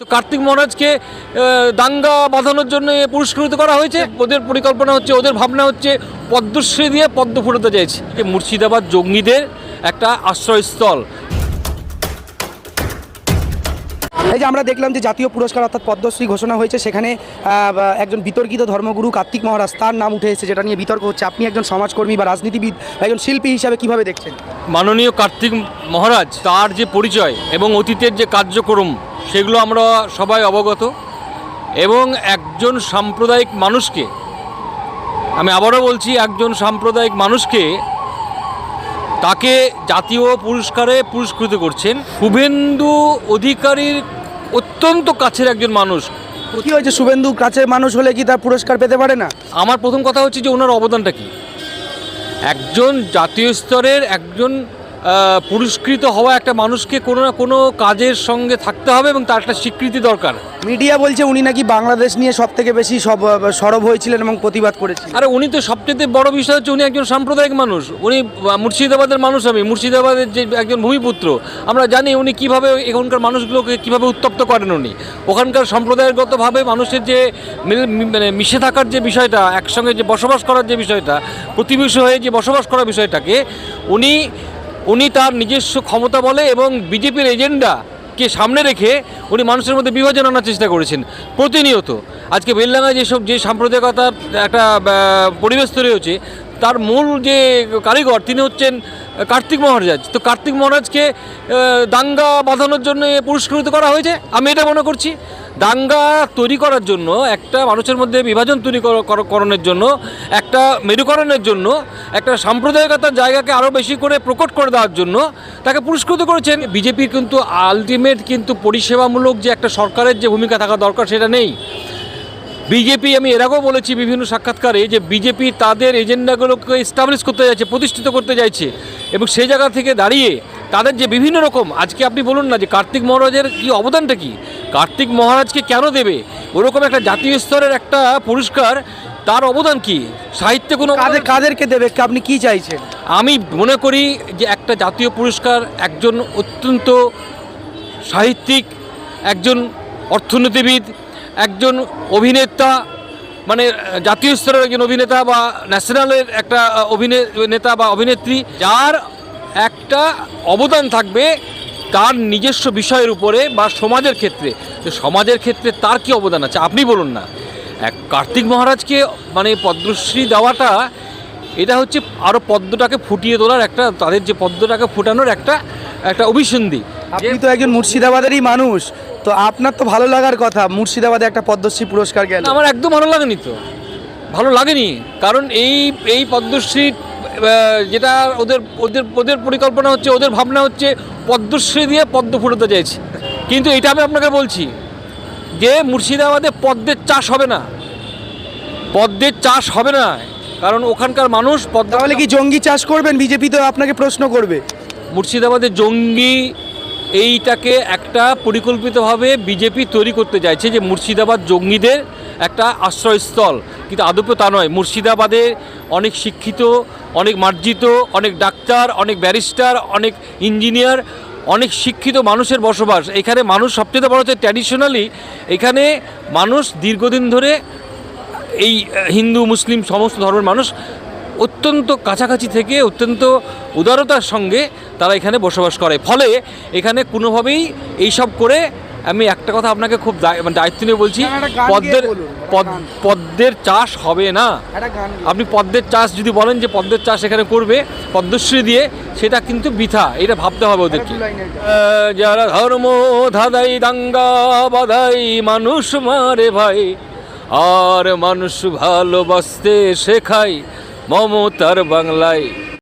তো কার্তিক মহারাজকে দাঙ্গা বাঁধানোর জন্য পুরস্কৃত করা হয়েছে। ওদের পরিকল্পনা হচ্ছে ওদের ভাবনা হচ্ছে পদ্মশ্রী দিয়ে পদ্ম ফুটাতে চাইছে। মুর্শিদাবাদ জঙ্গিদের একটা আশ্রয়স্থল। এই যে আমরা দেখলাম যে জাতীয় পুরস্কার অর্থাৎ পদ্মশ্রী ঘোষণা হয়েছে সেখানে একজন বিতর্কিত ধর্মগুরু কার্তিক মহারাজ তার নাম উঠে এসেছে যেটা নিয়ে বিতর্ক হচ্ছে। আপনি একজন সমাজকর্মী বা রাজনীতিবিদ বা একজন শিল্পী হিসাবে কীভাবে দেখছেন? মাননীয় কার্তিক মহারাজ তার যে পরিচয় এবং অতীতের যে কার্যক্রম সেগুলো আমরা সবাই অবগত। এবং একজন সাম্প্রদায়িক মানুষকে আমি আবারও বলছি একজন সাম্প্রদায়িক মানুষকে তাকে জাতীয় পুরস্কারে পুরস্কৃত করছেন। শুভেন্দু অধিকারীর অত্যন্ত কাছের একজন মানুষ। কি হয়েছে? শুভেন্দু কাছের মানুষ হলে কি তার পুরস্কার পেতে পারে না? আমার প্রথম কথা হচ্ছে যে ওনার অবদানটা কি? একজন জাতীয় স্তরের একজন পুরস্কৃত হওয়া একটা মানুষকে কোনো না কোনো কাজের সঙ্গে থাকতে হবে এবং তার একটা স্বীকৃতি দরকার। মিডিয়া বলছে উনি নাকি বাংলাদেশ নিয়ে সব থেকে বেশি সব সরব হয়েছিলেন এবং প্রতিবাদ করেছিলেন। আরে উনি তো সবচেয়ে বড় বিষয় হচ্ছে উনি একজন সাম্প্রদায়িক মানুষ। উনি মুর্শিদাবাদের মানুষ আমি মুর্শিদাবাদের যে একজন ভূমিপুত্র। আমরা জানি উনি কীভাবে এখানকার মানুষগুলোকে কীভাবে উত্তপ্ত করেন উনি। ওখানকার সম্প্রদায়গতভাবে মানুষের যে মানে মিশে থাকার যে বিষয়টা একসঙ্গে যে বসবাস করার যে বিষয়টা প্রতিবেশী হয়ে যে বসবাস করার বিষয়টাকে উনি উনি তার নিজস্ব ক্ষমতা বলে এবং বিজেপির এজেন্ডাকে সামনে রেখে উনি মানুষের মধ্যে বিভাজন আনার চেষ্টা করেছেন, প্রতিনিয়ত। আজকে বেলডাঙ্গায় যেসব, যে সাম্প্রদায়িকতার একটা পরিবেশ তৈরি হচ্ছে তার মূল যে কারিগর তিনি হচ্ছেন কার্তিক মহারাজ। তো কার্তিক মহারাজকে দাঙ্গা বাঁধানোর জন্য পুরস্কৃত করা হয়েছে, আমি এটা মনে করছি। দাঙ্গা তৈরি করার জন্য, একটা মানুষের মধ্যে বিভাজন তৈরি কর- কর- করণের জন্য, একটা মেরুকরণের জন্য, একটা সাম্প্রদায়িকতার জায়গাকে আরও বেশি করে প্রকট করে দেওয়ার জন্য তাকে পুরস্কৃত করেছেন। বিজেপির কিন্তু আলটিমেট কিন্তু পরিষেবামূলক যে একটা সরকারের যে ভূমিকা থাকা দরকার সেটা নেই। বিজেপি, আমি এর আগেও বলেছি বিভিন্ন সাক্ষাৎকারে যে বিজেপি তাদের এজেন্ডাগুলোকে এস্টাবলিশ করতে যাচ্ছে, প্রতিষ্ঠিত করতে চাইছে এবং সেই জায়গা থেকে দাঁড়িয়ে তাদের যে বিভিন্ন রকম, আজকে আপনি বলুন না যে কার্তিক মহারাজের কি অবদানটা কি? কার্তিক মহারাজকে কেন দেবে? ওরকম একটা জাতীয় স্তরের একটা পুরস্কার তার অবদান কি? সাহিত্যে কোনো কাদের কাদেরকে দেবে? আপনি কি চাইছেন? আমি মনে করি যে একটা জাতীয় পুরস্কার একজন অত্যন্ত সাহিত্যিক একজন অর্থনীতিবিদ একজন অভিনেতা মানে জাতীয় স্তরের একজন অভিনেতা বা ন্যাশনালের একটা অভিনেতা বা অভিনেত্রী যার একটা অবদান থাকবে তার নিজস্ব বিষয়ের উপরে বা সমাজের ক্ষেত্রে তো সমাজের ক্ষেত্রে তার কি অবদান আছে? আপনি বলুন না। এক কার্তিক মহারাজকে মানে পদ্মশ্রী দেওয়াটা এটা হচ্ছে আরও পদ্মটাকে ফুটিয়ে তোলার একটা তাদের যে পদ্মটাকে ফুটানোর একটা একটা অভিসন্ধি। আপনি তো একজন মুর্শিদাবাদেরই মানুষ তো আপনার তো ভালো লাগার কথা মুর্শিদাবাদে একটা পদ্মশ্রী পুরস্কার গেল। আমার একদম ভালো লাগেনি তো। ভালো লাগেনি কারণ এই এই পদ্মশ্রী যেটা ওদের ওদের ওদের পরিকল্পনা হচ্ছে ওদের ভাবনা হচ্ছে পদ্মশ্রী দিয়ে পদ্ম ফুটাতে চাইছে। কিন্তু এটা আমি আপনাকে বলছি যে মুর্শিদাবাদে পদ্মের চাষ হবে না। পদ্মের চাষ হবে না কারণ ওখানকার মানুষ পদ্ম তাহলে কি জঙ্গি চাষ করবেন? বিজেপি তো আপনাকে প্রশ্ন করবে। মুর্শিদাবাদের জঙ্গি এইটাকে একটা পরিকল্পিতভাবে বিজেপি তৈরি করতে চাইছে যে মুর্শিদাবাদ জঙ্গিদের একটা আশ্রয়স্থল। কিন্তু আদপে তা নয়। মুর্শিদাবাদে অনেক শিক্ষিত, অনেক মার্জিত, অনেক ডাক্তার, অনেক ব্যারিস্টার, অনেক ইঞ্জিনিয়ার, অনেক শিক্ষিত মানুষের বসবাস। এখানে মানুষ সবচেয়ে বড় হচ্ছে ট্র্যাডিশনালি এখানে মানুষ দীর্ঘদিন ধরে এই হিন্দু, মুসলিম সমস্ত ধর্মের মানুষ অত্যন্ত কাছাকাছি থেকে অত্যন্ত উদারতার সঙ্গে তারা এখানে বসবাস করে। ফলে এখানে কোনোভাবেই এইসব করে আমি একটা কথা আপনাকে খুব মানে দায়িত্ব নিয়ে বলছি পদ্মের। পদ্মের চাষ হবে না। আপনি পদ্মের চাষ যদি বলেন যে পদ্মের চাষ এখানে করবে পদ্মশ্রী দিয়ে সেটা কিন্তু বৃথা এটা ভাবতে হবে ওদেরকে। যারা ধর্ম ধাদাই দাঙ্গা বাধাই মানুষ মারে ভাই আর মানুষ ভালোবাসতে শেখাই মমতার বাংলায়।